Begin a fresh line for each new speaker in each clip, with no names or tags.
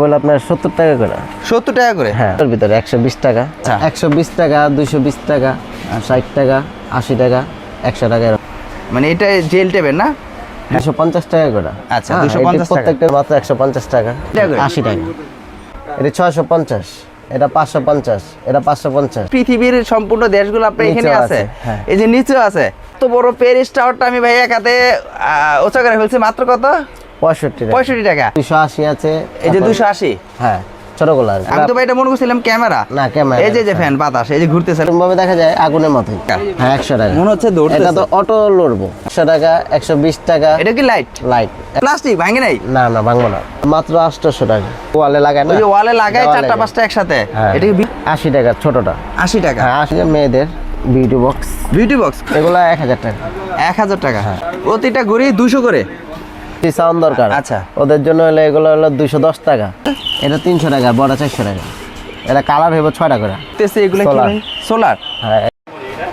বলে আপনার সত্তর টাকা করে।
সত্তর টাকা করে?
হ্যাঁ। ওর ভিতরে একশো বিশ টাকা।
আচ্ছা।
একশো বিশ টাকা দুশো বিশ টাকা ষাট টাকা আশি টাকা একশো টাকা
মানে এটা জেল না?
দুশো পঞ্চাশ টাকা করে।
আচ্ছা,
হ্যাঁ,
250
এটি
টাকা।
প্রত্যেকটা মাত্র একশো পঞ্চাশ টাকা। আশি টাকা। এটা ছয়শো পঞ্চাশ। এটা পাঁচশো পঞ্চাশ। এটা পাঁচশো পঞ্চাশ।
পৃথিবীর সম্পূর্ণ দেশগুলো আপনার এখানে আছে
হ্যাঁ।
এই যে নিচেও আছে। তো বড় প্যারিস টাওয়ারটা আমি ভাই একাতে ওচা করে ফেলছি। মাত্র কত?
পঁয়ষট্টি
পঁয়ষট্টি টাকা?
দুশো আশি আছে।
এই যে দুশো আশি?
হ্যাঁ ছোটগুলো
আমি তো ভাই এটা মনে করছিলাম ক্যামেরা।
না ক্যামেরা
এই যে যে ফ্যান বাতাস এই যে ঘুরতেছে।
এরকম ভাবে দেখা যায় আগুনের মতোই। হ্যাঁ একশো টাকা।
মনে হচ্ছে।
এটা তো অটো লড়বো। একশো টাকা একশো বিশ টাকা।
এটা কি লাইট
লাইট
প্লাস্টিক ভাঙে নাই?
না না ভাঙবো না। মাত্র আটশোশো টাকা। ওয়ালে লাগায় না?
ওয়ালে লাগায় চারটা পাঁচটা একসাথে?
হ্যাঁ।
এটা কি
আশি টাকা ছোটটা।
আশি টাকা?
হ্যাঁ আশি মেয়েদের বিউটি বক্স
বিউটি বক্স
এগুলো এক হাজার টাকা।
এক হাজার টাকা?
হ্যাঁ।
প্রতিটা ঘুরি দুশো করে?
সাউন্ড দরকার।
আচ্ছা।
ওদের জন্য হলো এগুলো হলো দুশো দশ টাকা। এটা তিনশো টাকা বড় চারশো টাকা। এটা কালার হইব ছয়টা করে।
এগুলো সোলার
হ্যাঁ।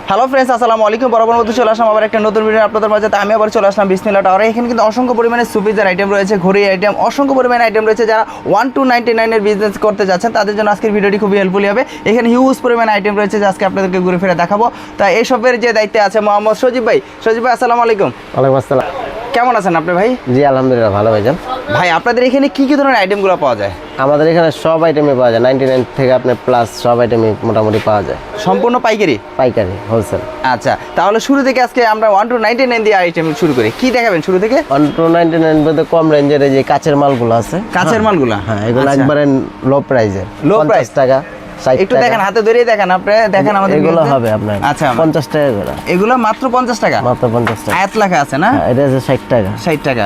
হ্যালো ফ্রেন্ডস আসসালামু আলাইকুম। বরাবর মতো চলে আসলাম আবার একটা নতুন ভিডিও আপনাদের মাঝে। আমি আবার চলে আসলাম বিসমিল্লা টাওয়ারে এখানে কিন্তু অসংখ্য পরিমাণে সুপিজার আইটেম রয়েছে ঘড়ি আইটেম অসংখ্য পরিমাণে আইটেম রয়েছে যারা ওয়ান টু নাইনটি নাইনের বিজনেস করতে যাচ্ছেন। তাদের জন্য আজকের ভিডিওটি খুবই হেল্পফুল হবে। এখানে হিউজ পরিমাণে আইটেম রয়েছে যে আজকে আপনাদেরকে ঘুরে ফিরে দেখাবো। তা এইসবের যে দায়িত্বে আছে মোহাম্মদ সজিব ভাই। সজিব ভাই আসসালামু আলাইকুম।
ওয়ালাইকুম আসসালাম।
কেমন আছেন আপনি ভাই?
জি আলহামদুলিল্লাহ ভালো ভাইজান
ভাই আপনাদের এখানে কি কি ধরনের আইটেমগুলো পাওয়া যায়?
আমাদের এখানে সব আইটেমই পাওয়া যায়। নাইনটি নাইন থেকে আপনার প্লাস সব আইটেমই মোটামুটি পাওয়া যায়।
সম্পূর্ণ পাইকারি?
পাইকারি হোলসেল
আচ্ছা তাহলে শুরু থেকে আজকে আমরা ওয়ান টু নাইনটি নাইন দিয়ে আইটেম শুরু করি। কি দেখাবেন শুরু থেকে?
ওয়ান টু নাইনটি নাইন বলতে কম রেঞ্জের যে কাঁচের মালগুলো আছে।
কাঁচের মালগুলা?
হ্যাঁ এগুলো
আচ্ছা।
একবারে লো প্রাইজের পঞ্চাশ
price?
টাকা।
একটু দেখেন হাতে ধরেই দেখেন আপনি দেখেন আমাদের
এগুলো হবে আপনার
আচ্ছা
পঞ্চাশ টাকা করে।
এগুলো মাত্র পঞ্চাশ টাকা?
মাত্র পঞ্চাশ টাকা।
আয়াত লেখা আছে না?
হ্যাঁ, এটা আছে ষাট টাকা।
ষাট টাকা।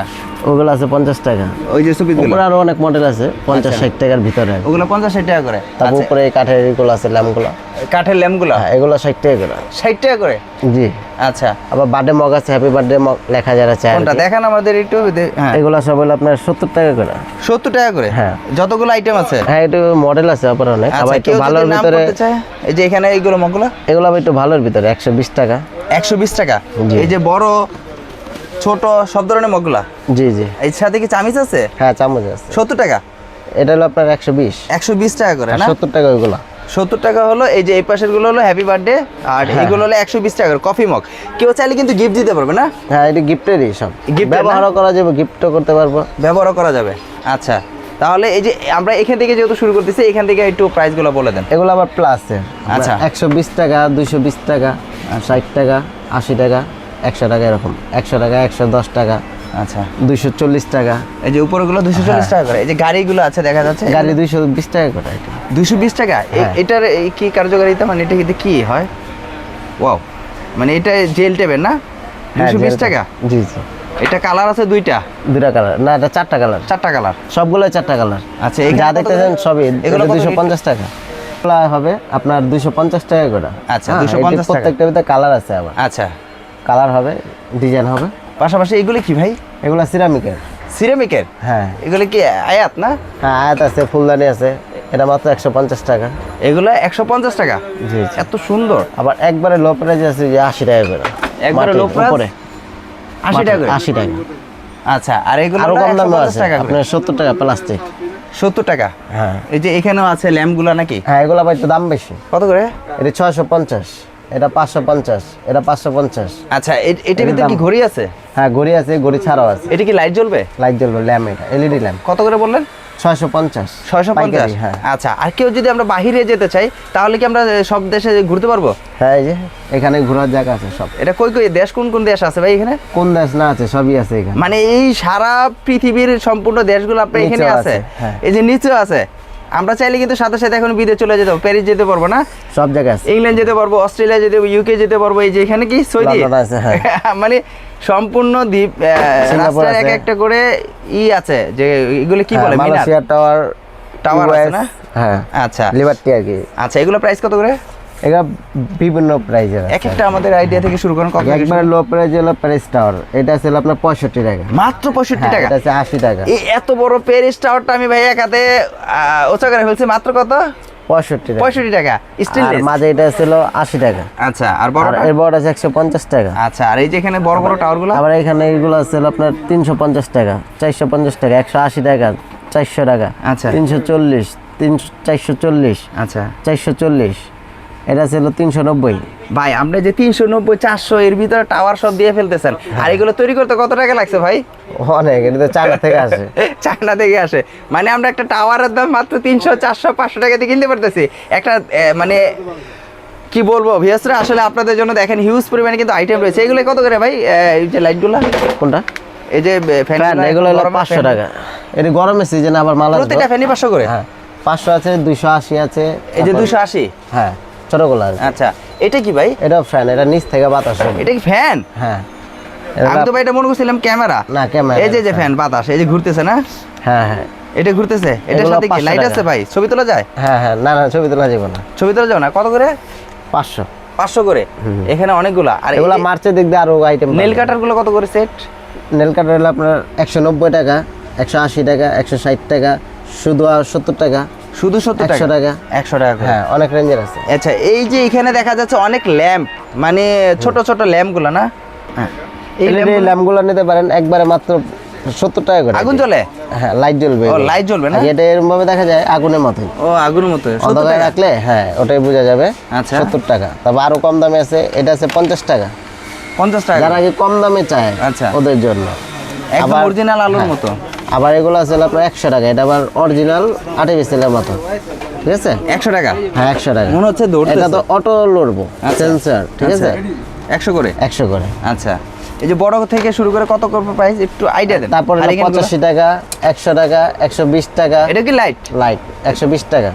ওগুলো আছে পঞ্চাশ টাকা।
ওই যে
আরও অনেক মডেল আছে পঞ্চাশ ষাট টাকার ভিতরে।
ওগুলো পঞ্চাশ ষাট টাকা করে।
তারপর
আচ্ছা,
উপরে এই কাঠের এগুলো আছে ল্যাম্পগুলো।
কাঠের ল্যাম্পগুলো?
হ্যাঁ এগুলো ষাট টাকা করে।
ষাট টাকা করে?
জি।
আচ্ছা।
আবার বার্থডে মগ আছে হ্যাপি বার্থডে মগ লেখা যারা চায়
কোনটা?
কি।
আমাদের একটু হ্যাঁ।
এগুলো সব হলো আপনার সত্তর টাকা করে।
সত্তর টাকা করে?
হ্যাঁ।
যতগুলো আইটেম আছে?
হ্যাঁ একটু মডেল আছে আবার অনেক আবার
আচ্ছা
একটু ভালোর ভিতরে
এই যে এখানে এইগুলো মগগুলো
এগুলো আবার একটু ভালোর ভিতরে একশো বিশ টাকা।
একশো বিশ টাকা? এই যে বড় ছোট সব ধরনের মগগুলা
জি জি।
এর সাথে কি চামিচ আছে?
হ্যাঁ চামচ আছে।
সত্তর টাকা?
এটা হলো আপনার একশো বিশ।
একশো বিশ টাকা করে না?
সত্তর টাকা ওইগুলো।
সত্তর টাকা হলো এই যে এই পাশেরগুলো হলো হ্যাপি বার্থডে আর
হ্যাঁ।
এইগুলো হলো একশো বিশ টাকা করে কফি মগ কেউ চাইলে কিন্তু গিফট দিতে পারবে না?
হ্যাঁ এটা গিফটেরই সব।
গিফট?
ব্যবহারও করা যাবে গিফটও করতে পারব।
ব্যবহারও করা যাবে। আচ্ছা তাহলে এই যে আমরা এখান থেকে যেহেতু শুরু করতেছি এখান থেকে একটু প্রাইসগুলো বলে দেন।
এগুলো আবার প্লাসের
আচ্ছা।
একশো বিশ টাকা দুশো বিশ টাকা ষাট টাকা আশি টাকা। একশো টাকা এরকম। একশো টাকা একশো দশ টাকা
আচ্ছা।
দুইশো চল্লিশ টাকা।
এই যে উপরগুলো দুশো চল্লিশ টাকা করে এই যে গাড়িগুলো আছে দেখা যাচ্ছে?
হ্যাঁ। গাড়ি দুইশো বিশ টাকা করে
দুশো বিশ টাকা?
হ্যাঁ।
এটার কি কার্যকারিতা? মানে এটা কিন্তু কি হয়? ওয়াও। মানে এটা জেল না?
হ্যাঁ,
দুশো বিশ টাকা?
জি জি।
এটা কালার আছে দুইটা?
দুটা কালার। না এটা চারটা কালার।
চারটা কালার।
সবগুলো চারটা কালার।
আচ্ছা,
যা দেখতেছেন সবই
এগুলো রেট?
পঞ্চাশ টাকা। হবে আপনার দুশো পঞ্চাশ টাকা করে।
আচ্ছা,
হ্যাঁ,
250
এটি
টাকা।
প্রত্যেকটা ভিতরে কালার আছে আবার।
আচ্ছা।
কালার হবে ডিজাইন হবে।
পাশাপাশি এগুলো কি ভাই?
এগুলা সিরামিকের।
সিরামিকের?
হ্যাঁ।
এগুলো কি আয়াত না?
হ্যাঁ আয়াত আছে ফুলদানি আছে এটা মাত্র একশো পঞ্চাশ টাকা।
এগুলো একশো পঞ্চাশ টাকা?
জি।
এত সুন্দর।
আবার একবারে লো প্রাইস আছে যে আশি টাকা করে।
একবারে low price? আশি টাকা করে?
আশি টাকা।
আচ্ছা আর এগুলো
আরও কম দামে আছে।
টাকা
আপনার সত্তর টাকা প্লাস্টিক
সত্তর টাকা?
হ্যাঁ।
এই যে এখানেও আছে ল্যাম্পগুলো নাকি?
হ্যাঁ এগুলো আবার দাম বেশি।
কত করে?
এটা ছয়শো পঞ্চাশ। এটা পাঁচশো পঞ্চাশ এটা পাঁচশো পঞ্চাশ।
আচ্ছা এ- এটার ভিতরে কি ঘড়ি আছে?
হ্যাঁ ঘড়ি আছে ঘড়ি ছাড়াও আছে।
এটা কি লাইট জ্বলবে?
লাইট জ্বলবে ল্যাম্প এটা এলইডি ল্যাম্প।
কত করে বললেন?
ছয়শো পঞ্চাশ
ছয়শো পঞ্চাশ?
হ্যাঁ।
আচ্ছা আর কেউ যদি আমরা বাহিরে যেতে চাই তাহলে কি আমরা সব দেশে ঘুরতে পারব?
হ্যাঁ এই যে এখানে ঘোরার জায়গা আছে সব।
এটা কই কই দেশ কোন কোন দেশ আছে ভাই এখানে?
কোন দেশ না আছে সবই আছে এখানে।
মানে এই সারা পৃথিবীর সম্পূর্ণ দেশগুলো আপনার এখানে আছে
আছে, হ্যাঁ।
এই যে নিচে আছে? আমরা চাইলে কিন্তু সাথে সাথে এখন বিদেশ চলে যেতে পারব প্যারিস যেতে পারব না?
সব জায়গায়
ইংল্যান্ড যেতে পারব অস্ট্রেলিয়া যেতে পারব ইউকে যেতে পারব এই যে এখানে কি? সৌদি?
হ্যাঁ।
মানে সম্পূর্ণ দ্বীপ রাস্তার এক একটা করে ই আছে যে এগুলো কি বলে? মিনার?
মালয়েশিয়া টাওয়ার
Tower আছে না?
হ্যাঁ
আচ্ছা।
লিবার্টি আর কি।
আচ্ছা এগুলো প্রাইস কত করে?
এগুলো বিভিন্ন প্রাইজের
এক একটা আমাদের আইডিয়া থেকে শুরু করেন কত
একবার লো প্রাইজ হলো প্যারিস টাওয়ার এটা ছিল আপনার পঁয়ষট্টি টাকা।
মাত্র পঁয়ষট্টি
হ্যাঁ,
টাকা?
এটা হচ্ছে আশি টাকা।
এই এত বড় প্যারিস টাওয়ারটা আমি ভাই একাতে ওচা করে ফেলছি মাত্র কত?
পঁয়ষট্টি টাকা।
পঁয়ষট্টি টাকা
আর মাঝে এটা ছিল আশি টাকা।
আচ্ছা আর বড়
এর বড় আছে একশো পঞ্চাশ টাকা।
আচ্ছা আর এই যে এখানে বড় বড় টাওয়ারগুলো
আবার এখানে এগুলো ছিল আপনার তিনশো পঞ্চাশ টাকা চারশো পঞ্চাশ টাকা একশো আশি টাকা চারশো টাকা
আচ্ছা।
তিনশো চল্লিশ তিনশো চারশো চল্লিশ
আচ্ছা।
চারশো চল্লিশ। এটা ছিল তিনশো নব্বই।
ভাই আমরা যে তিনশো নব্বই চারশো এর ভিতরে টাওয়ার সব দিয়ে ফেলতেছেন। আর এগুলো তৈরি করতে কত টাকা লাগছে ভাই?
অনেক এটা তো চায়না থেকে আসে।
চায়না থেকে আসে। মানে আমরা একটা টাওয়ারের দাম মাত্র তিনশো চারশো পাঁচশো টাকা দিয়ে কিনতে পারতেছি। একটা মানে কি বলব ভিয়াসরা আসলে আপনাদের জন্য দেখেন হিউজ পরিমাণে কিন্তু আইটেম রয়েছে। এগুলো কত করে ভাই? এই যে লাইটগুলো
কোনটা?
এই যে ফ্যান
এগুলো হলো পাঁচশো টাকা। এটা গরমের সিজন আবার মাল।
প্রতিটা ফ্যানই পাঁচশো করে?
হ্যাঁ পাঁচশো আছে দুইশো আশি আছে
এই যে দুশো আশি?
হ্যাঁ। আছে
আচ্ছা এটা কি ভাই?
এটা ফ্যান এটা নিচ থেকে বাতাস
এটা কি ফ্যান
হ্যাঁ।
আমি তো ভাই এটা মনে করছিলাম ক্যামেরা।
না ক্যামেরা
এই যে যে ফ্যান বাতাস এই যে ঘুরতেছে না?
হ্যাঁ হ্যাঁ।
এটা ঘুরতেছে? এটার সাথে কি লাইট আছে ভাই? ছবি তোলা যায়?
হ্যাঁ হ্যাঁ। না না ছবি তোলা যাবে না।
ছবি তোলা যাও না? কত করে?
পাঁচশো।
পাঁচশো করে? এখানে অনেকগুলা। আর
এগুলা মার্চের দিক দিয়ে আরও আইটেম
নেল কাটারগুলো কত করে সেট
নেল কাটার হলো আপনার একশো নব্বই টাকা একশো আশি টাকা একশো ষাট টাকা শুধু আর সত্তর টাকা।
শুধু সত্তর
100 টাকা।
একশো টাকা
হ্যাঁ অনেক রেঞ্জের আছে।
আচ্ছা এই যে এখানে দেখা যাচ্ছে অনেক ল্যাম্প মানে ছোট ছোট ল্যাম্পগুলো না? হ্যাঁ এই
ল্যাম্পগুলো নিতে পারেন একবারে মাত্র সত্তর টাকা করে।
আগুন জ্বলে?
হ্যাঁ লাইট জ্বলবে।
ও, light জ্বলবে না?
এটা এরকম ভাবে দেখা যায় আগুনের মতোই।
ও আগুনের মতো 70
অন্ধকারে রাখলে হ্যাঁ ওটাই বোঝা যাবে।
আচ্ছা।
সত্তর টাকা। তবে আরও কম দামে আছে এটা আছে পঞ্চাশ টাকা।
পঞ্চাশ টাকা
যারা কম দামে চায়
আচ্ছা।
ওদের জন্য।
একদম অরিজিনাল আলুর
হ্যাঁ।
মতো?
আবার এগুলো আছে আপনার একশো টাকা এটা আবার অরিজিনাল আর্টিফিশিয়ালের মতো। ঠিক আছে?
একশো টাকা?
হ্যাঁ একশো টাকা।
মনে হচ্ছে।
এটা তো অটো লড়বো
আচ্ছা।
সেন্সার ঠিক আছে?
একশো করে?
একশো করে।
আচ্ছা। এই যে বড় থেকে শুরু করে কত করবে প্রাইস একটু আইডিয়া দেন।
তারপরে? পঁচাশি টাকা একশো টাকা একশো বিশ টাকা।
এটা কি লাইট
লাইট একশো বিশ টাকা।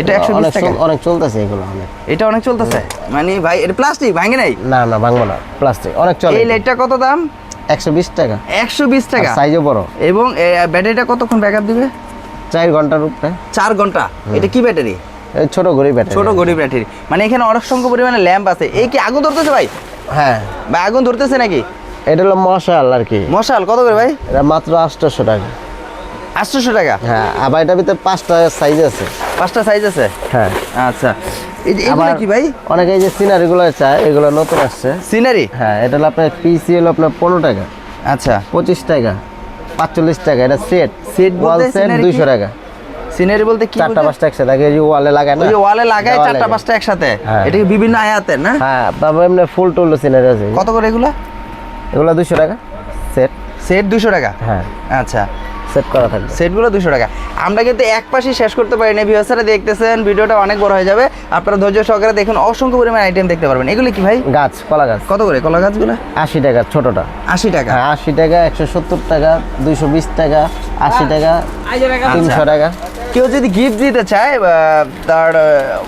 এটা একশো
অনেক
টাকা?
অনেক চলতেছে এগুলো অনেক।
এটা অনেক চলতেছে? মানে ভাই এটা প্লাস্টিক ভাঙে নাই?
না না ভাঙবো না। প্লাস্টিক অনেক চলে।
এই লাইটটা কত দাম?
একশো বিশ টাকা।
একশো বিশ টাকা?
সাইজও বড়।
এবং ব্যাটারিটা কতক্ষণ ব্যাকআপ দিবে?
চার ঘণ্টার উপরে।
চার ঘণ্টা? এটা কি ব্যাটারি?
ছোট ঘড়ি ব্যাটারি।
ছোট গরিব ব্যাটারি। মানে এখানে অসংখ্য পরিমাণে ল্যাম্প আছে। এই কি আগুন ধরতেছে ভাই?
হ্যাঁ।
ভাই আগুন ধরতেছে নাকি?
এটা হলো মশাল আর কি।
মশাল কত করে ভাই?
এটা মাত্র আটশোশো টাকা।
আটশোশো টাকা?
হ্যাঁ আবার এটার ভিতরে পাঁচটা সাইজ আছে।
পাঁচটা সাইজ আছে?
হ্যাঁ।
আচ্ছা।
আবার
কি ভাই?
অনেকে এই যে সিনারিগুলো চায় এগুলো নতুন আসছে।
সিনারি
হ্যাঁ এটা হলো আপনার পিসি হলো আপনার পনেরো টাকা।
আচ্ছা।
পঁচিশ টাকা পাঁচচল্লিশ টাকা এটা সেট
Set
ওয়াল সেট দুইশো টাকা।
সিনারি বলতে কি
চারটা পাঁচটা একসাথে এই যে ওয়ালে লাগায় না?
ওই ওয়ালে লাগায় চারটা পাঁচটা একসাথে?
হ্যাঁ।
এটা কি বিভিন্ন আয়াতের না?
হ্যাঁ তারপর এমনি ফুল টুল সিনারি আছে।
কত করে এগুলো?
এগুলো দুশো টাকা সেট
সেট দুশো টাকা?
হ্যাঁ।
আচ্ছা।
সেট করা থাকবে।
সেটগুলো দুশো টাকা। আমরা কিন্তু এক পাশে শেষ করতে পারি না ভিউসারা দেখতেছেন ভিডিওটা অনেক বড় হয়ে যাবে। আপনারা ধৈর্য সহকারে দেখুন অসংখ্য পরিমাণ আইটেম দেখতে পারবেন। এগুলো কি ভাই?
গাছ কলা গাছ।
কত করে? কলা গাছগুলো?
আশি টাকা ছোটটা।
আশি টাকা।
হ্যাঁ আশি টাকা একশো সত্তর টাকা দুইশো বিশ টাকা আশি টাকা তিনশো টাকা।
কেউ যদি গিফট দিতে চায় তার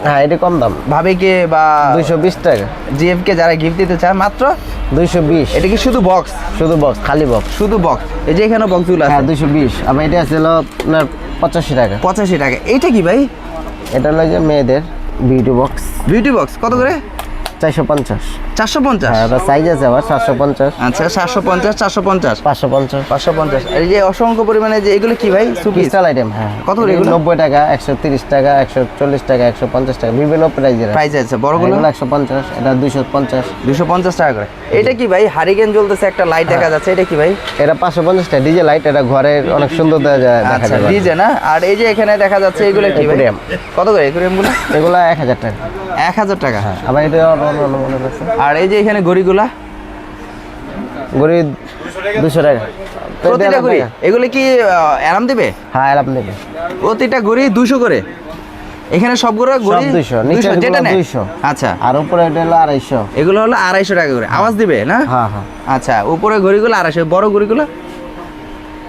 হ্যাঁ এটা কম দাম।
ভাবিকে বা
দুইশো বিশ টাকা।
জিএফ কে যারা গিফট দিতে চায় মাত্র
দুইশো বিশ।
এটা কি শুধু বক্স
শুধু বক্স খালি বক্স
শুধু বক্স এই যে এখানে বক্সগুলো
হ্যাঁ
আছে।
দুইশো বিশ। আবার এটা আছে হলো আপনার পঁচাশি টাকা।
পঁচাশি টাকা। এইটা কি ভাই?
এটা হলো যে মেয়েদের বিউটি বক্স
বিউটি বক্স কত করে?
চারশো পঞ্চাশ।
চারশো পঞ্চাশ?
হ্যাঁ সাইজ আছে আবার সাতশো পঞ্চাশ।
আচ্ছা সাতশো পঞ্চাশ চারশো পঞ্চাশ?
পাঁচশো পঞ্চাশ।
পাঁচশো পঞ্চাশ। এই যে অসংখ্য পরিমাণে যে এগুলো কি ভাই? সুপিস
পিস্টাল আইটেম হ্যাঁ।
কত করে এগুলো?
নব্বই টাকা একশো তিরিশ টাকা একশো চল্লিশ টাকা একশো পঞ্চাশ টাকা। বিভিন্ন প্রাইজের
প্রাইস আছে। বড়গুলো?
একশো পঞ্চাশ এটা দুইশো পঞ্চাশ।
দুশো পঞ্চাশ টাকা করে। এটা কি ভাই? হারিকেন জ্বলতেছে একটা লাইট দেখা যাচ্ছে। এটা কি ভাই?
এটা পাঁচশো পঞ্চাশ টাকা ডিজে লাইট এটা ঘরের অনেক সুন্দর দেখা যায়
আচ্ছা ডিজে না? আর এই যে এখানে দেখা যাচ্ছে এগুলো কি ভাই। কত করে একুরিয়ামগুলো?
এগুলো এক হাজার টাকা।
এক হাজার টাকা।
হ্যাঁ আবার এটা
আর এই যে এখানে গড়িগুলা?
গড়ি দুশো টাকা।
প্রতিটা গড়ি? এগুলো কি আরাম দেবে?
হ্যাঁ এলাম নেবে
প্রতিটা গড়ি দুশো করে? এখানে সবগুলো গড়ি
200, নিচের
যেটা
200
আচ্ছা।
আর উপরে এটা হলো আড়াইশো।
এগুলো হলো আড়াইশো টাকা করে। আওয়াজ দিবে না?
হ্যাঁ হ্যাঁ।
আচ্ছা উপরে ঘড়িগুলো আড়াইশো বড় ঘড়িগুলো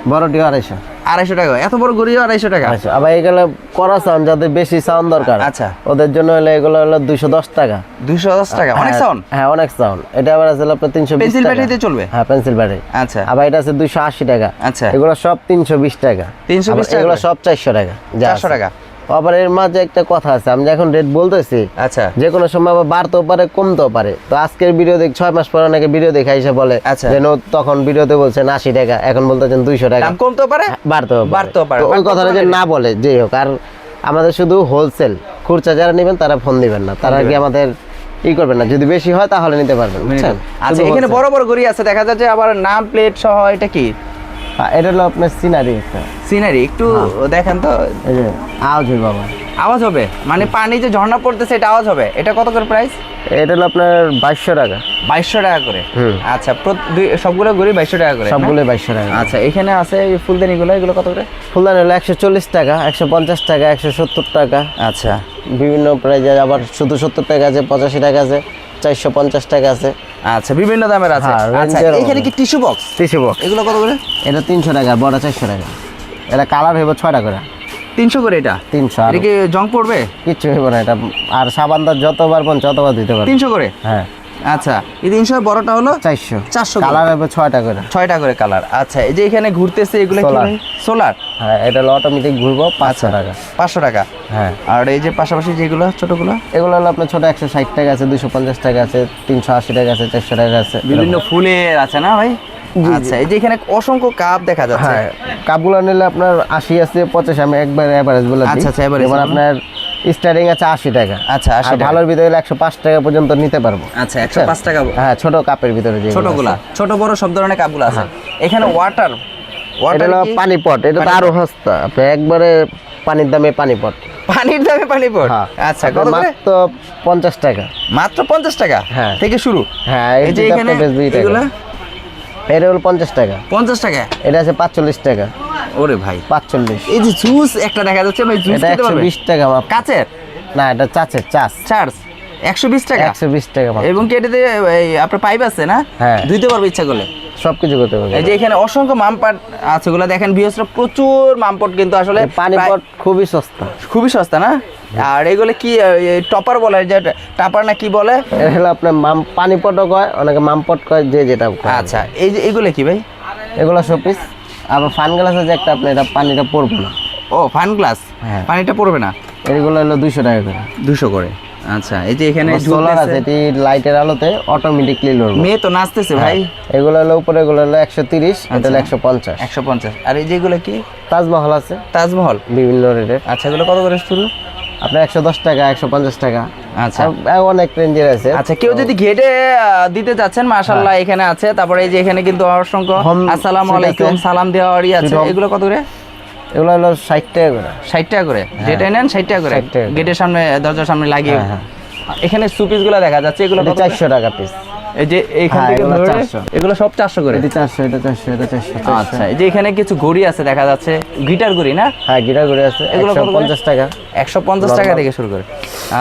বড়টিও আড়াইশো।
আড়াইশো টাকা এত বড় গড়িও আড়াইশো টাকা।
আচ্ছা আবার এগুলো করা সাউন্ড যাদের বেশি সাউন্ড দরকার
আচ্ছা।
ওদের জন্য হলে এগুলো হলো দুশো দশ টাকা।
দুশো দশ টাকা। অনেক
হ্যাঁ,
সাউন্ড
হ্যাঁ অনেক সাউন্ড এটা আবার আছে আপনার তিনশো
পেন্সিল ব্যাটারিতে চলবে?
হ্যাঁ পেন্সিল ব্যাটারি।
আচ্ছা।
আবার এটা আছে দুইশো আশি টাকা।
আচ্ছা।
এগুলো সব তিনশো বিশ টাকা।
তিনশো
বিশ
টাকা
এগুলো সব চারশো টাকা। চারশো
টাকা।
আবার এর মাঝে একটা কথা আছে আমি যখন রেট বলতেছি।
আচ্ছা।
যে কোনো সময় আবার বাড়তেও পারে কমতেও পারে। তো আজকের ভিডিও দেখ ছয় মাস পরে অনেকে ভিডিও দেখে এসে বলে
আচ্ছা।
যে নো- তখন ভিডিওতে বলছেন আশি টাকা এখন বলতেছেন দুইশো টাকা।
কমতেও পারে?
বাড়তেও
বাড়তেও পারে।
ওই কথাটা যে না বলে যেই হোক আর আমাদের শুধু হোলসেল খুচরা যারা নেবেন তারা ফোন দিবেন না। তারা কি আমাদের ই করবেন না। যদি বেশি হয় তাহলে নিতে পারবেন
আচ্ছা এখানে বড় বড় ঘড়ি আছে দেখা যাচ্ছে আবার নাম প্লেট সহ এটা কি?
হ্যাঁ, এটা হলো আপনার সিনারি একটা।
সিনারি একটু
হ্যাঁ।
দেখেন তো।
আওয়াজ হয় বাবা
আওয়াজ হবে? মানে পানি যে ঝর্ণা পড়তেছে এটা আওয়াজ হবে? এটা কত করে প্রাইস
এটা হলো আপনার বাইশশো টাকা।
বাইশশো টাকা করে। আচ্ছা সবগুলো ঘুরি বাইশশো টাকা করে
সবগুলো বাইশশো টাকা।
আচ্ছা এখানে আছে এই ফুলদানিগুলো এগুলো কত করে?
ফুলদানি হলো একশো চল্লিশ টাকা একশো পঞ্চাশ টাকা একশো সত্তর টাকা।
আচ্ছা।
বিভিন্ন প্রাইজে আবার শুধু সত্তর টাকা আছে পঁচাশি টাকা আছে। চারশো পঞ্চাশ টাকা আছে।
আচ্ছা বিভিন্ন দামের আছে।
হ্যাঁ,
আচ্ছা এখানে কি টিস্যু বক্স
টিস্যু বক্স
এগুলো কত করে?
এটা তিনশো টাকা বড় চারশো টাকা। এটা কালার হইব ছয়টা করে।
তিনশো করে এটা?
তিনশো আর।
কি জং পড়বে?
কিচ্ছু হইব না এটা আর সাবান যতবার মন ততবার দিতে পারবে।
তিনশো করে?
হ্যাঁ।
আচ্ছা এই তিনশো বড়টা হলো
চারশো।
400 করে।
কালার হবে ছয়টা করে।
ছয়টা করে কালার। আচ্ছা এই যে এখানে ঘুরতেছে এগুলো কি সোলার
হ্যাঁ এটা হলো অটোমেটিক ঘুরবো পাঁচশো টাকা।
পাঁচশো টাকা।
হ্যাঁ।
আর এই যে পাশাপাশি যেগুলো ছোটগুলো?
এগুলো হলো আপনার ছোট একশো ষাট টাকা আছে দুশো পঞ্চাশ টাকা আছে তিনশো আশি টাকা আছে চারশো টাকা আছে
বিভিন্ন ফুলের আছে না ভাই? আচ্ছা এই যে এখানে অসংখ্য কাপ দেখা যাচ্ছে।
হ্যাঁ কাপগুলো নিলে আপনার আশি আছে পঁচাশি আমি একবার এভারেজ বলে
আচ্ছা, আচ্ছা, বলুন।
আপনার স্টার্টিং আছে আশি টাকা।
আচ্ছা, 80
আর
টাকা।
ভালোর ভিতরে একশো পাঁচ টাকা পর্যন্ত নিতে পারব।
আচ্ছা একশো পাঁচ টাকা
হ্যাঁ ছোট কাপের ভিতরে যে
ছোটগুলা ছোট বড় সব ধরনের কাপগুলো আছে। এখানে ওয়াটার ওয়াটার
পানি পট এটা তো আরও সস্তা। আপনি একবারে পানির দামে পানি পট
পানির দামে পানি পড়
হ্যাঁ।
আচ্ছা কত
মাত্র পঞ্চাশ টাকা।
মাত্র পঞ্চাশ টাকা?
হ্যাঁ।
থেকে শুরু?
হ্যাঁ
এই যে এখানে। এগুলো?
এটা হলো পঞ্চাশ টাকা।
পঞ্চাশ টাকা?
এটা আছে পাঁচচল্লিশ টাকা।
ওরে ভাই।
পাঁচচল্লিশ।
এই যে জুস একটা দেখা যাচ্ছে ভাই জুস খেতে পারবে?
বিশ টাকা মাপ
কাচের?
না এটা চাচের চাষ
চার্জ একশো বিশ টাকা?
একশো বিশ টাকা মাপ
এবং কি এটাতে এই আপনার পাইপ আছে না?
হ্যাঁ।
ধুইতে পারবে ইচ্ছা করলে?
সব কিছু করতে পারবে।
এই যে এখানে অসংখ্য মামপাট আছে গুলো দেখেন ভিউসরা প্রচুর মামপট কিন্তু আসলে
এই পানি
প্রায়-
পট খুবই সস্তা।
খুবই সস্তা না? আর এগুলো কি টপার বলে যে টাপার না কি বলে?
হলো আপনার মাম পানি পটও কয় অনেকে মামপট কয় যে যেটা
আচ্ছা এই যে এগুলো কি ভাই?
এগুলো শোপিস আবার ফান গ্লাস আছে একটা আপনি এটা পানিটা পড়বে না।
ও ফান গ্লাস
হ্যাঁ।
পানিটা পড়বে না?
এগুলো হলো দুইশো টাকা করে।
দুশো করে। আচ্ছা এই যে এখানে
সোলার আছে এটি লাইটের আলোতে অটোমেটিকলি লড়বে
মেয়ে তো নাচতেছে ভাই।
এগুলো হলো উপরে এগুলো হলো একশো তিরিশ এটা হলো
আচ্ছা।
একশো পঞ্চাশ।
একশো পঞ্চাশ। আর এই যেগুলো কি?
তাজমহল আছে।
তাজমহল?
বিভিন্ন রেটের
আচ্ছা এগুলো কত করে শুরু?
আপনার একশো দশ টাকা একশো পঞ্চাশ টাকা।
আচ্ছা।
অনেক রেঞ্জের আছে।
আচ্ছা কেউ যদি ঘেটে দিতে চাচ্ছেন মাশাল্লাহ এখানে আছে। তারপরে এই যে এখানে কিন্তু অসংখ্য আসসালামু আলাইকুম সালাম দেওয়ারই আছে। এগুলো কত করে?
এগুলো হলো ষাট টাকা করে।
ষাট টাকা করে? যেটাই নেন ষাট টাকা করে?
60 টাকা
গেটের সামনে দরজার সামনে লাগিয়ে
হ্যাঁ, হ্যাঁ।
এখানে সুপিসগুলো দেখা যাচ্ছে এগুলো
চারশো টাকা পিস
এই যে এইখান থেকে ধরে এগুলো সব চারশো করে?
এটা চারশো এটা চারশো এটা চারশো
আচ্ছা এই যে এখানে কিছু ঘড়ি আছে দেখা যাচ্ছে। গিটার ঘড়ি না?
হ্যাঁ গিটার ঘুরে আছে
এগুলো
এগুলো
কত করে?
পঞ্চাশ টাকা।
একশো পঞ্চাশ টাকা থেকে শুরু করে।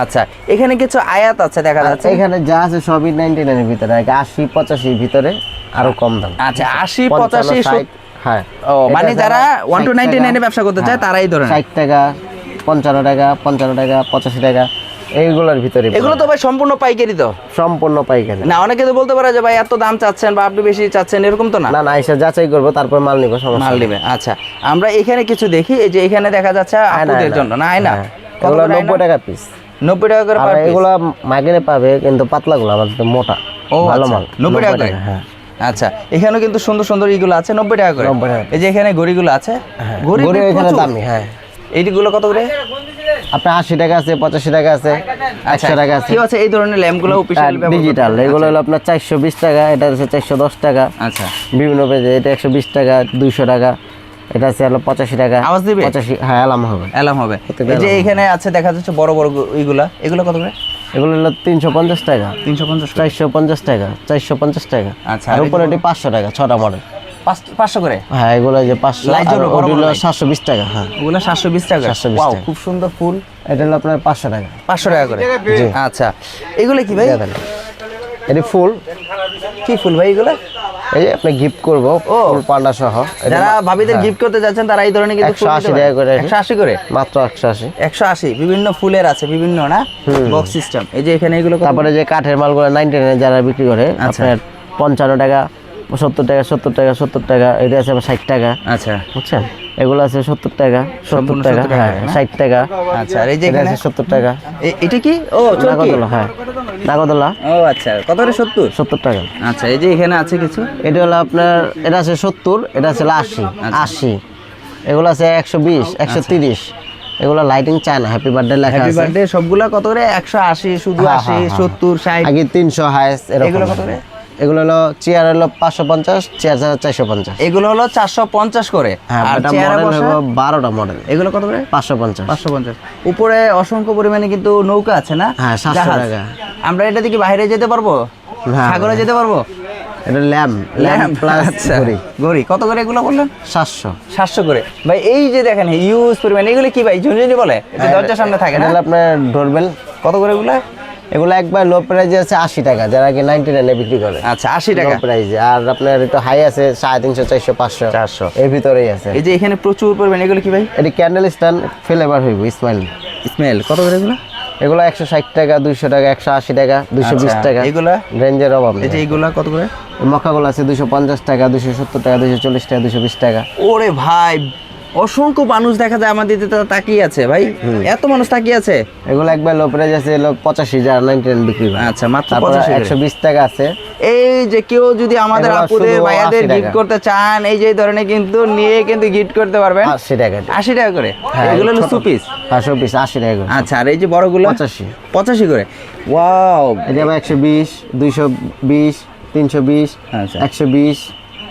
আচ্ছা এখানে কিছু আয়াত আছে দেখা যাচ্ছে?
এখানে যা আছে সবই নাইনটি নাইনের ভিতরে আশি পঁচাশির ভিতরে আরও কম দাম।
আচ্ছা আশি
পঞ্চান্ন,
পঁচাশি
ষাট, হ্যাঁ।
ও মানে যারা ওয়ান টু
60
নাইনটি
টাকা,
ব্যবসা করতে চায়
হ্যাঁ,
তারাই ধরেন
ষাট টাকা পঞ্চান্ন টাকা পঞ্চান্ন টাকা পঁচাশি টাকা। এইগুলোর ভিতরে
এগুলো তো ভাই সম্পূর্ণ পাইকারি তো।
সম্পূর্ণ পাইকারি।
না অনেকে তো বলতে পারে যে ভাই এত দাম চাচ্ছেন বা আপনি বেশি চাচ্ছেন এরকম তো না?
না না এসে যাচাই করব তারপর মাল নিবো সমস্যা
মাল
নেই।
দিবে আচ্ছা। আমরা এখানে কিছু দেখি এই যে এখানে দেখা যাচ্ছে আপুদের জন্য না আয়না?
হ্যাঁ।
কত
এগুলো? নব্বই টাকা পিস
নব্বই টাকা করে per
এগুলো মাগিনে পাবে কিন্তু পাতলাগুলো আমাদের মোটা
ও
ভালো
আচ্ছা,
মাল।
নব্বই টাকা করে?
হ্যাঁ।
আচ্ছা এখানেও কিন্তু সুন্দর সুন্দর ইগুলো আছে নব্বই টাকা করে? এই যে এখানে ঘড়িগুলো আছে?
হ্যাঁ।
ঘড়ি
গরু এখানে। দামি হ্যাঁ।
এইগুলো কত করে?
আপনার আশি টাকা আছে পঁচাশি টাকা আছে একশো টাকা আছে।
আছে এই ধরনের ল্যাম্পগুলো
ডিজিটাল এগুলো হলো আপনার চারশো বিশ টাকা এটা হচ্ছে চারশো দশ টাকা।
আচ্ছা।
বিভিন্ন পেজে এটা একশো বিশ টাকা দুইশো টাকা এটা আছে হলো পঁচাশি টাকা।
আওয়াজ দিবে?
পঁচাশি হ্যাঁ অ্যালাম হবে।
অ্যালার্ম হবে। এই যে এখানে আছে দেখা যাচ্ছে বড় বড় ওইগুলা এগুলো কত করে?
এগুলো হলো তিনশো পঞ্চাশ টাকা।
তিনশো পঞ্চাশ
চারশো পঞ্চাশ টাকা চারশো পঞ্চাশ টাকা।
আচ্ছা,
আর উপরে এটি পাঁচশো টাকা ছটা মডেল
পাঁচশো করে?
হ্যাঁ এগুলো যে পাঁচশো
Light
আর
জ্বলবে, বড় বড়
হলো
light।
সাতশো বিশ টাকা হ্যাঁ।
ওগুলো সাতশো বিশ টাকা
720
Wow,
টাকা।
খুব সুন্দর ফুল।
এটা হলো আপনার পাঁচশো টাকা।
পাঁচশো টাকা করে? আচ্ছা। এগুলো কি ভাই?
এটি ফুল।
কি ফুল ভাই এগুলো?
এই যে আপনি গিফট করব ফুল পান্ডা সহ।
যারা ভাবিদের
হ্যাঁ।
গিফট করতে যাচ্ছেন তারা এই ধরনের কিন্তু ফুল
180 টাকা করে এটি।
একশো আশি করে?
মাত্র একশো আশি।
একশো আশি। বিভিন্ন ফুলের আছে বিভিন্ন না? বক্স সিস্টেম এই যে এখানে এগুলো
তারপরে যে কাঠের মালগুলো নাইনটি নাইনে যারা বিক্রি করে
আচ্ছা।
আপনার পঞ্চান্ন টাকা সত্তর টাকা সত্তর টাকা সত্তর টাকা এটা আছে আবার ষাট টাকা।
আচ্ছা।
বুঝছেন? এগুলো আছে সত্তর টাকা সত্তর টাকা হ্যাঁ ষাট টাকা।
আচ্ছা আর এই যে এখানে
আছে সত্তর টাকা।
এটা কি? ও
নাগরদোলা হ্যাঁ। নাগরদোলা।
ও আচ্ছা কত করে সত্তর?
সত্তর টাকা।
আচ্ছা এই যে এখানে আছে কিছু?
এটা হলো আপনার এটা আছে সত্তর এটা আছে আশি
আচ্ছা।
আশি। এগুলো আছে একশো বিশ একশো তিরিশ। এগুলো লাইটিং চায় না হ্যাপি বার্থডে লেখা
হ্যাপি বার্থডে সবগুলা কত করে? একশো আশি শুধু আশি। সত্তর ষাট।
আগে তিনশো হাইস্ট
এগুলো কত করে?
এগুলো হলো চেয়ার হলো পাঁচশো পঞ্চাশ চেয়ার ছাড়া চারশো পঞ্চাশ।
এগুলো হলো চারশো পঞ্চাশ করে।
হ্যাঁ
আর
বারোটা মডেল
এগুলো কত করে?
পাঁচশো পঞ্চাশ।
পাঁচশো পঞ্চাশ। উপরে অসংখ্য পরিমাণে কিন্তু নৌকা আছে না?
হ্যাঁ, 700 টাকা।
আমরা এটা দিকে বাইরে যেতে পারব?
হ্যাঁ,
সাগরে যেতে পারব?
এটা ল্যাম ল্যাম প্লাস
আচ্ছা। গড়ি কত করে এগুলো বললেন?
সাতশো।
সাতশো করে। ভাই এই যে দেখেন ইউজ পরিমাণ এগুলো কি ভাই ঝুনঝুনি বলে? দরজার সামনে থাকে না?
আপনার ডোরবেল
কত করে এগুলো?
এগুলো একবার লো প্রাইজে আছে আশি টাকা যারা কি নাইনটি নাইনে বিক্রি করে।
আচ্ছা আশি টাকা।
প্রাইজে আর আপনার একটু হাই আছে সাড়ে তিনশো চারশো পাঁচশো।
400
এর ভিতরেই আছে।
এই যে এখানে প্রচুর পরিমাণ এগুলো কি ভাই?
এটি ক্যান্ডেল স্ট্যান্ড ফ্লেভার হইব ইসমাইল
স্মেল কত করে এগুলো?
এগুলো একশো ষাট টাকা দুইশো টাকা একশো আশি টাকা দুইশো বিশ
আচ্ছা,
টাকা।
এগুলা?
রেঞ্জের অভাব
এই যে
নেই
এইগুলা কত করে?
মক্কাগুলো আছে দুশো পঞ্চাশ টাকা দুশো সত্তর টাকা দুশো চল্লিশ টাকা দুশো বিশ টাকা।
ওরে ভাই অসংখ্য মানুষ দেখা যায় আমাদের তাকিয়ে আছে ভাই। এত মানুষ তাকিয়ে আছে।
এগুলো একবার লো প্রাইজ আছে এলো পঁচাশি হাজার নাইনটি নাইন বিক্রি
আচ্ছা মাত্র পঁচাশি
একশো বিশ টাকা আছে।
এই যে কেউ যদি আমাদের আপুদের ভাইয়াদের গিফট করতে চান এই যে ধরনের কিন্তু নিয়ে কিন্তু গিফট করতে পারবেন।
আশি টাকা।
আশি টাকা করে?
হ্যাঁ,
এগুলো হলো। টু পিস
পাঁচশো পিস আশি টাকা করে।
আচ্ছা আর এই যে বড়গুলো?
পঁচাশি।
পঁচাশি করে। ওয়াও
এটা আবার একশো বিশ দুইশো বিশ তিনশো বিশ
আচ্ছা।
একশো বিশ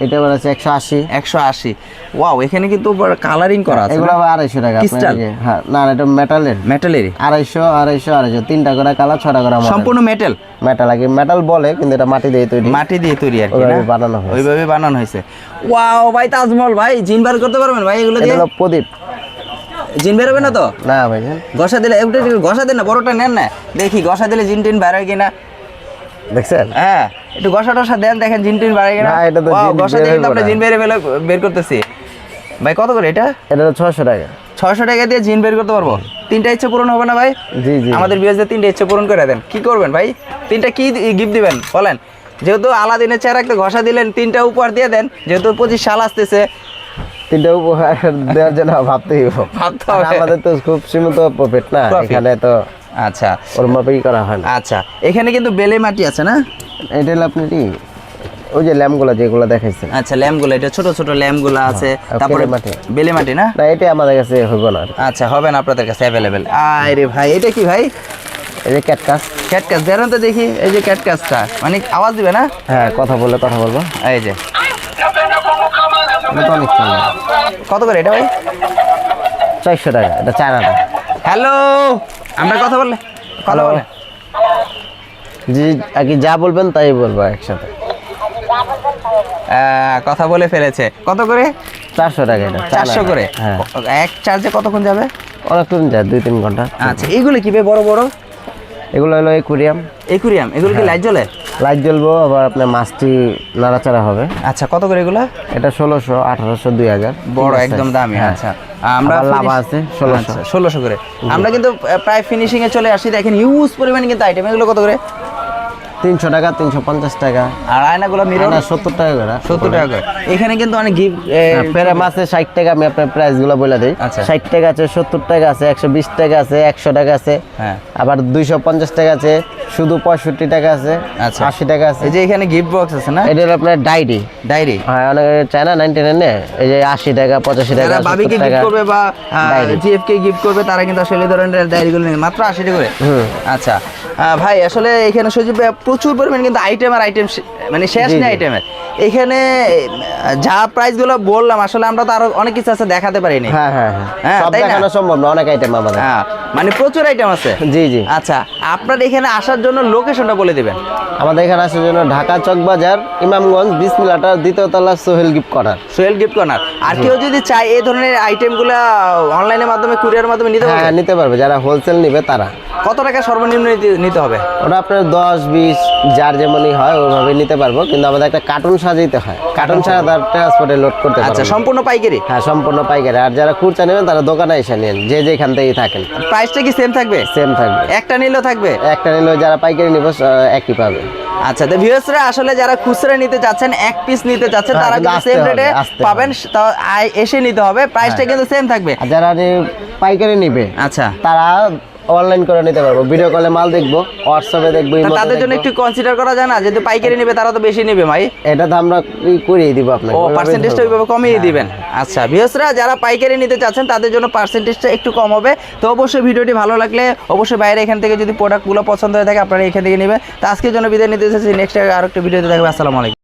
এটা আবার আছে একশো আশি।
একশো আশি। ওয়াও এখানে কিন্তু কালারিং করা আছে
এগুলো আবার আড়াইশো টাকা আপনার হ্যাঁ না এটা মেটালের
মেটালেরই
আড়াইশো আড়াইশো আড়াইশো। তিনটা করে কালার ছটা করে
সম্পূর্ণ মেটাল
মেটাল আগে মেটাল বলে কিন্তু এটা মাটি দিয়ে তৈরি।
মাটি দিয়ে তৈরি আর কি
বানানো হয়েছে।
ওইভাবে বানানো হয়েছে। ওয়াও ভাই তাজমহল ভাই জিন বার করতে পারবেন ভাই এগুলো দিয়ে?
প্রদীপ।
জিন বেরোবে না তো?
না ভাই
গসা দিলে একটু দেন না বড়টা নেন না। দেখি গসা দিলে জিন টিন বেরোয় কিনা?
দেখছেন?
হ্যাঁ একটু গসা টসা দেন দেখেন জিন টিন কিনা।
না, এটা তো জিন
গসা দিয়ে কিন্তু আমরা জিন বেরে বের করতেছি। ভাই কত করে এটা?
এটা ছশো টাকা।
ছয়শো টাকা দিয়ে জিন বের করতে পারব? তিনটা ইচ্ছে পূরণ হবে না ভাই?
জি জি।
আমাদের বিয়েতে তিনটা ইচ্ছে পূরণ করে দেন। কি করবেন ভাই? তিনটা কি গিফট দিবেন? বলেন। যেহেতু আলাদিনের চেয়ার একটা ঘষা দিলেন তিনটা উপহার দিয়ে দেন। যেহেতু পঁচিশ সাল আসতেছে।
তিনটা উপহার দেওয়ার জন্য ভাবতেই হবে।
ভাবতে হবে।
আমাদের তো খুব সীমিত প্রফিট না এখানে তো
আচ্ছা।
ওর মাপেই করা হয় না।
আচ্ছা এখানে কিন্তু বেলে মাটি আছে না?
এটা হলো আপনি কি? ওই যে ল্যাম্পগুলো যেগুলো দেখাইছেন
আচ্ছা ল্যাম্পগুলো এটা ছোট ছোট ল্যাম্পগুলো আছে। তারপরে
মাটি।
বেলে মাটি না?
না এটা আমাদের কাছে হইব না
আচ্ছা হবে না আপনাদের কাছে অ্যাভেলেবেল আরে ভাই এটা কি ভাই?
এই যে ক্যাটকাস।
ক্যাটকাস দেন তো দেখি এই যে ক্যাটকাসটা। মানে আওয়াজ দিবে না?
হ্যাঁ কথা বলে কথা বলব।
এই যে।
অনেক
কত করে এটা ভাই?
চারশো টাকা এটা চায়নাটা
হ্যালো! আমরা কথা বললে কথা বলে।
জি আর কি যা বলবেন তাই বলব একসাথে।
কথা বলে ফেলেছে। কত করে?
চারশো টাকা এটা
চারশো করে?
হ্যাঁ।
এক চার্জে কতক্ষণ যাবে?
অনেকক্ষণ যায় দুই তিন ঘণ্টা।
আচ্ছা এইগুলো কি বড় বড়?
এগুলো হলো একুরিয়াম
একুরিয়াম এগুলো কি লাইট জ্বলে?
লাইট জ্বলবো আবার আপনার মাছটি নাড়াচাড়া হবে।
আচ্ছা কত করে এগুলো?
এটা ষোলোশো আঠারোশো দুই হাজার।
বড় একদম দামি
হ্যাঁ।
আচ্ছা। আমরা
লাভা আছে ষোলোশো।
আচ্ছা, ষোলোশো করে। আমরা কিন্তু প্রায় ফিনিশিং এ চলে আসি। দেখেন হিউজ পরিমাণে কিন্তু আইটেম এগুলো কত করে?
তিনশো টাকা তিনশো পঞ্চাশ টাকা।
আর আয়নাগুলো মিরর
এটা সত্তর টাকা করে।
সত্তর টাকা করে। এখানে কিন্তু অনেক গিফট
পেরে মাছে ষাট টাকা আমি আপনার প্রাইসগুলো বলে দিই।
আচ্ছা।
ষাট টাকা আছে সত্তর টাকা আছে একশো বিশ টাকা আছে একশো টাকা আছে।
হ্যাঁ।
আবার দুইশো পঞ্চাশ টাকা আছে শুধু পঁয়ষট্টি টাকা আছে
আচ্ছা।
আশি টাকা আছে।
এই যে এখানে গিফট বক্স আছে না?
এটা হলো আপনার ডায়েরি
ডায়েরি
হ্যাঁ অনেকে চায় না নাইনটি নাইনে এই যে আশি টাকা পঁচাশি টাকা
বাবিকে গিফট করবে বা
Diary।
জিএফ কে গিফট করবে তারা কিন্তু আসলে ধরনের ডায়েরিগুলো নেবে মাত্র আশি টাকা করে?
হুম।
আচ্ছা। ভাই আসলে এখানে সজীব ভাই প্রচুর পরিমাণ কিন্তু আইটেম আর আইটেম মানে শেষ নেই। আইটেমের এখানে যা প্রাইসগুলো বললাম আসলে আমরা তো আরও অনেক কিছু আছে দেখাতে পারিনি।
হ্যাঁ হ্যাঁ হ্যাঁ।
হ্যাঁ?
দেখানো সম্ভব না অনেক আইটেম আমাদের।
হ্যাঁ। মানে প্রচুর আইটেম আছে।
জি জি।
আচ্ছা আপনার এখানে আসার জন্য লোকেশনটা বলে দিবেন।
আমাদের এখানে আসার জন্য ঢাকা চকবাজার ইমামগঞ্জ বিসমিল্লাটার দ্বিতীয় তলা Sohel gift corner.
Sohel gift corner. আর কেউ যদি চায় এই ধরনের আইটেমগুলো অনলাইনের মাধ্যমে কুরিয়ার মাধ্যমে নিতে
হ্যাঁ
পারবে
নিতে পারবে। যারা হোলসেল নিবে তারা।
কত টাকা সর্বনিম্ন নিতে- হবে?
ওটা আপনার দশ বিশ যার যেমনই হয় ওইভাবে নিতে পারব। কিন্তু আমাদের একটা কার্টুন সাজাইতে হয়। কার্টুন ছাড়া তার ট্রান্সপোর্টে লোড করতে
আচ্ছা সম্পূর্ণ পাইকারি?
হ্যাঁ সম্পূর্ণ পাইকারি। আর যারা খুচরা নেবেন তারা দোকানে এসে নেন যে যেখান থেকেই থাকেন।
প্রাইসটা কি সেম থাকবে?
সেম থাকবে।
একটা নিলেও থাকবে?
একটা নিলেও যারা পাইকারি নিব একই পাবে।
আচ্ছা তো ভিউয়ার্সরা আসলে যারা খুচরা নিতে চাচ্ছেন এক পিস নিতে চাচ্ছেন
হ্যাঁ,
তারা
কিন্তু
কিন্তু সেম রেটে পাবেন তা এসে নিতে হবে। প্রাইসটা
হ্যাঁ।
কিন্তু সেম থাকবে।
যারা পাইকারি নিবে
আচ্ছা।
তারা অনলাইন করে নিতে পারব। ভিডিও কলে মাল দেখব হোয়াটসঅ্যাপে দেখব
তাদের জন্য একটু কনসিডার করা যায় না যেহেতু পাইকারি নেবে তারা তো বেশি নেবে ভাই।
এটা তো আমরা করিয়ে দিব আপনাকে
ও পার্সেন্টেজটা ওইভাবে কমিয়ে দিবেন। আচ্ছা ভিউসরা যারা পাইকারি নিতে চাচ্ছেন তাদের জন্য পার্সেন্টেজটা একটু কম হবে। তো অবশ্যই ভিডিওটি ভালো লাগলে অবশ্যই বাইরে এখান থেকে যদি প্রোডাক্টগুলো পছন্দ হয়ে থাকে আপনারা এখান থেকে নেবেন। তো আজকের জন্য বিদায় নিতে চাচ্ছি নেক্সট আর একটা ভিডিওতে দেখবে আসসালামু আলাইকুম।